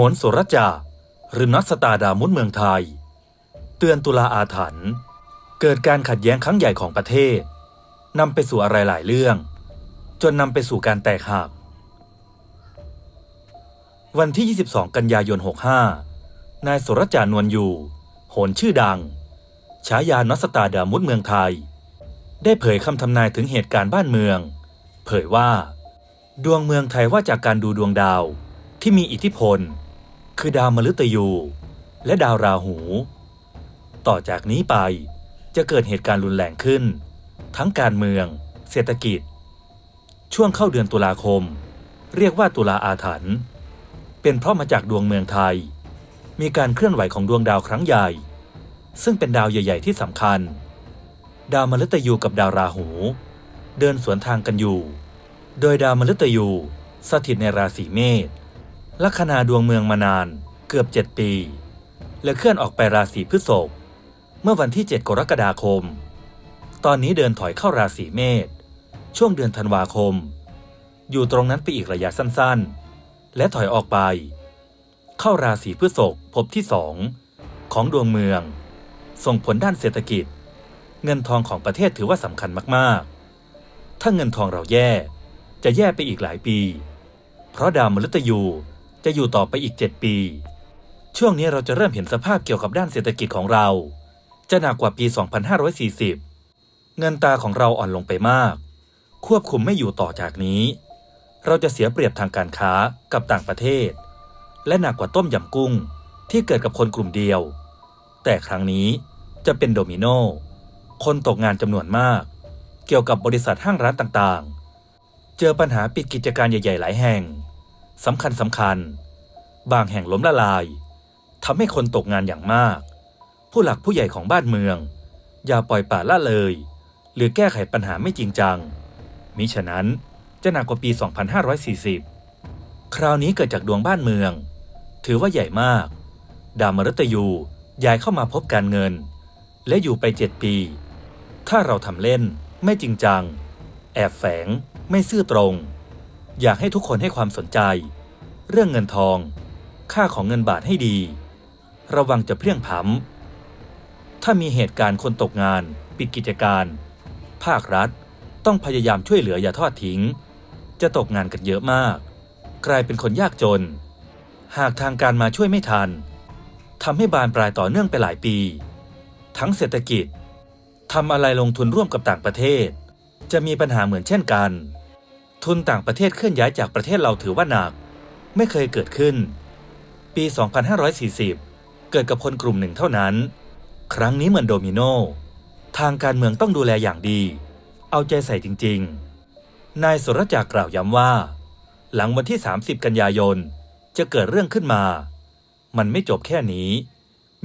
หนสุรจา หรือนัสตาดามุนเมืองไทย เตือนตุลาอาถรรพ์เกิดการขัดแย้งครั้งใหญ่ของประเทศนำไปสู่อะไรหลายเรื่อง จนนำไปสู่การแตกหัก วันที่ 22 กันยายน 65 นายสุรจานวลอยู่ โหนชื่อดัง ฉายานัสตาดามุดเมืองไทย ได้เผยคำทำนายถึงเหตุการณ์บ้านเมือง เผยว่า ดวงเมืองไทยว่าจากการดูดวงดาวที่มีอิทธิพล คือดาวมฤตยู และดาวราหู ต่อจากนี้ไปจะเกิดเหตุการณ์รุนแรงขึ้น ทั้งการเมือง เศรษฐกิจ ช่วงเข้าเดือนตุลาคม เรียกว่าตุลาอาถรรพ์เป็นเพราะมาจากดวงเมืองไทย มีการเคลื่อนไหวของดวงดาวครั้งใหญ่ ซึ่งเป็นดาวใหญ่ ๆ ที่สำคัญ ดาวมฤตยูกับดาวราหู เดินสวนทางกันอยู่ โดยดาวมฤตยูสถิตในราศีเมษ ลัคนาดวงเมืองมานานเกือบ 7 ปีและเคลื่อนออกไปราศีพฤษภเมื่อวันที่ 7 กรกฎาคม ตอนนี้เดินถอยเข้าราศีเมษช่วงเดือนธันวาคม อยู่ตรงนั้นไปอีกระยะสั้นๆ และถอยออกไป เข้าราศีพฤษภพบที่สองของดวงเมือง ส่งผลด้านเศรษฐกิจ เงินทองของประเทศถือว่าสำคัญมากๆ ถ้าเงินทองเราแย่จะแย่ไปอีกหลายปี เพราะดาวมฤตยู จะอยู่ต่อไปอีก 7 ปี ช่วงนี้เราจะเริ่มเห็นสภาพเกี่ยวกับด้านเศรษฐกิจของเรา จะหนักกว่าปี 2540 เงินตาของเราอ่อนลงไปมาก ควบคุมไม่อยู่ต่อจากนี้ เราจะเสียเปรียบทางการค้ากับต่างประเทศ และหนักกว่าต้มยำกุ้งที่เกิดกับคนกลุ่มเดียว แต่ครั้งนี้จะเป็นโดมิโนคนตกงานจำนวนมาก เกี่ยวกับบริษัทห้างร้านต่างๆ เจอปัญหาปิดกิจการใหญ่ ๆ หลายแห่ง สำคัญสำคัญ บางแห่งล้มละลายทำให้คนตกงานอย่างมาก ผู้หลักผู้ใหญ่ของบ้านเมือง อย่าปล่อยป่าละเลย หรือแก้ไขปัญหาไม่จริงจัง มิฉะนั้นจะหนักกว่าปี 2540 คราวนี้เกิดจากดวงบ้านเมือง ถือว่าใหญ่มาก ดาวมฤตยูย้ายเข้ามาพบการเงิน และอยู่ไปเจ็ดปี ถ้าเราทำเล่น ไม่จริงจัง แอบแฝง ไม่ซื่อตรง อยากให้ทุกคนให้ความสนใจ เรื่องเงินทอง ค่าของเงินบาทให้ดี ระวังจะเพลี่ยงพล้ำถ้ามีเหตุการณ์คนตกงาน ปิดกิจการ ภาครัฐต้องพยายามช่วยเหลืออย่าทอดทิ้ง จะตกงานกันเยอะมาก กลายเป็นคนยากจน หากทางการมาช่วยไม่ทันทำให้บานปลายต่อเนื่องไปหลายปี ทั้งเศรษฐกิจทำอะไรลงทุนร่วมกับต่างประเทศ จะมีปัญหาเหมือนเช่นกัน ทุนต่างประเทศเคลื่อนย้ายจากประเทศเราถือว่าหนัก ไม่เคยเกิดขึ้น ปี 2540 เกิดกับคนกลุ่มหนึ่งเท่านั้น ครั้งนี้เหมือนโดมิโน ทางการเมืองต้องดูแลอย่างดี เอาใจใส่จริง ๆ นายสุรจากกล่าวย้ำว่า หลังวันที่ 30 กันยายน จะเกิดเรื่องขึ้นมา มันไม่จบแค่นี้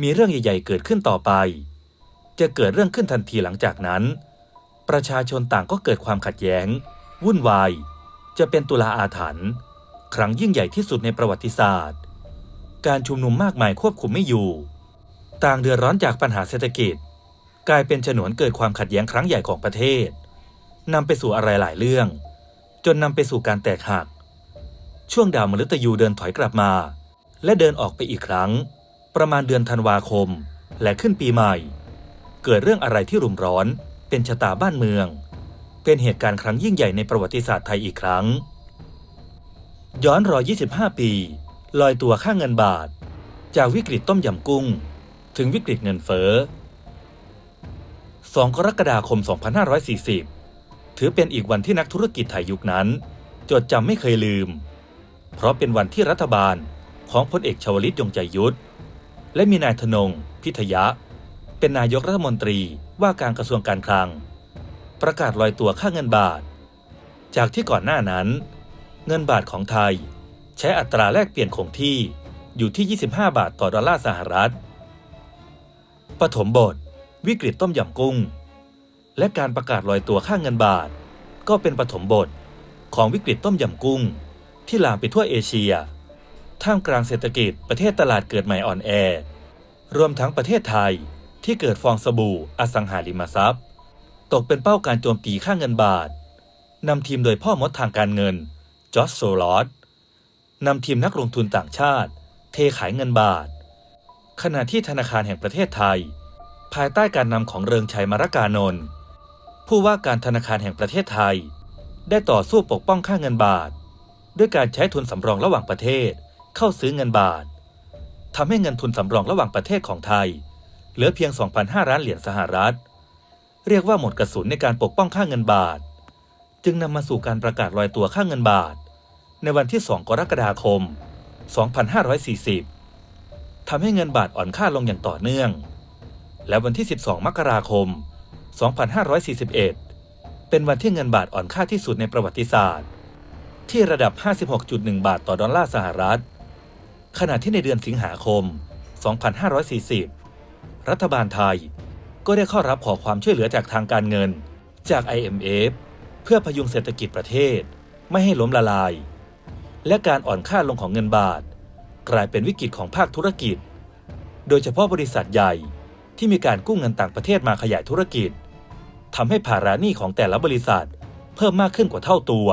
มีเรื่องใหญ่ ๆ เกิดขึ้นต่อไป จะเกิดเรื่องขึ้นทันทีหลังจากนั้น ประชาชนต่างก็เกิดความขัดแย้ง วุ่นวาย จะเป็นตุลาอาถรรพ์ครั้งยิ่งใหญ่ที่สุดในประวัติศาสตร์ การชุมนุมมากมายควบคุมไม่อยู่ ต่างเดือดร้อนจากปัญหาเศรษฐกิจ กลายเป็นฉนวนเกิดความขัดแย้งครั้งใหญ่ของประเทศนำไปสู่อะไรหลายเรื่อง จนนำไปสู่การแตกหัก ช่วงดาวมฤตยูเดินถอยกลับมา และเดินออกไปอีกครั้ง ประมาณเดือนธันวาคม และขึ้นปีใหม่ เกิดเรื่องอะไรที่รุมร้อน เป็นชะตาบ้านเมือง เป็นเหตุการณ์ครั้งยิ่งใหญ่ในประวัติศาสตร์ไทยอีกครั้ง ย้อนรอย25 ปี ลอยตัวค่าเงินบาท จากวิกฤตต้มยำกุ้ง ถึงวิกฤตเงินเฟ้อ 2 กรกฎาคม 2540 ถือเป็นอีกวันที่นักธุรกิจไทยยุคนั้น จดจำไม่เคยลืม เพราะเป็นวันที่รัฐบาลของพลเอกชวลิตยงใจยุทธและมีนายธนง พิทยะ เป็นนายกรัฐมนตรีว่าการกระทรวงการคลัง ประกาศลอยตัวค่าเงินบาท จากที่ก่อนหน้านั้น เงินบาทของไทย ใช้อัตราแลกเปลี่ยนคงที่อยู่ที่ 25 บาทต่อดอลลาร์สหรัฐ ปฐมบท วิกฤตต้มยำกุ้ง และการประกาศลอยตัวค่าเงินบาท ก็เป็นปฐมบทของวิกฤตต้มยำกุ้ง ที่ลามไปทั่วเอเชีย ท่ามกลางเศรษฐกิจประเทศตลาดเกิดใหม่อ่อนแอ รวมทั้งประเทศไทยที่เกิดฟองสบู่อสังหาริมทรัพย์ ตกเป็นเป้าการโจมตีค่าเงินบาทนำทีมโดยพ่อมดทางการเงินจอร์จโซลอสนำทีมนักลงทุนต่างชาติ เทขายเงินบาท ขณะที่ธนาคารแห่งประเทศไทย ภายใต้การนำของเริงชัยมรกานนท์ผู้ว่าการธนาคารแห่งประเทศไทย ได้ต่อสู้ปกป้องค่าเงินบาท ด้วยการใช้ทุนสำรองระหว่างประเทศ เข้าซื้อเงินบาททำให้เงินทุนสำรองระหว่างประเทศของไทย เหลือเพียง 2,500 ล้านเหรียญสหรัฐ เรียกว่าหมดกระสุนในการปกป้องค่าเงินบาท จึงนำมาสู่การประกาศลอยตัวค่าเงินบาท ในวันที่ 2 กรกฎาคม 2540 ทำให้เงินบาทอ่อนค่าลงอย่างต่อเนื่อง และวันที่ 12 มกราคม 2541 เป็นวันที่เงินบาทอ่อนค่าที่สุดในประวัติศาสตร์ ที่ระดับ 56.1 บาทต่อดอลลาร์สหรัฐ ขณะที่ในเดือนสิงหาคม 2540 รัฐบาลไทย ก็ได้เข้ารับขอความช่วยเหลือจากทางการเงิน จาก IMF เพื่อพยุงเศรษฐกิจประเทศ ไม่ให้ล้มละลาย และการอ่อนค่าลงของเงินบาท กลายเป็นวิกฤตของภาคธุรกิจ โดยเฉพาะบริษัทใหญ่ที่มีการกู้เงินต่างประเทศมาขยายธุรกิจทำให้ภาระหนี้ของแต่ละบริษัท เพิ่มมากขึ้นกว่าเท่าตัว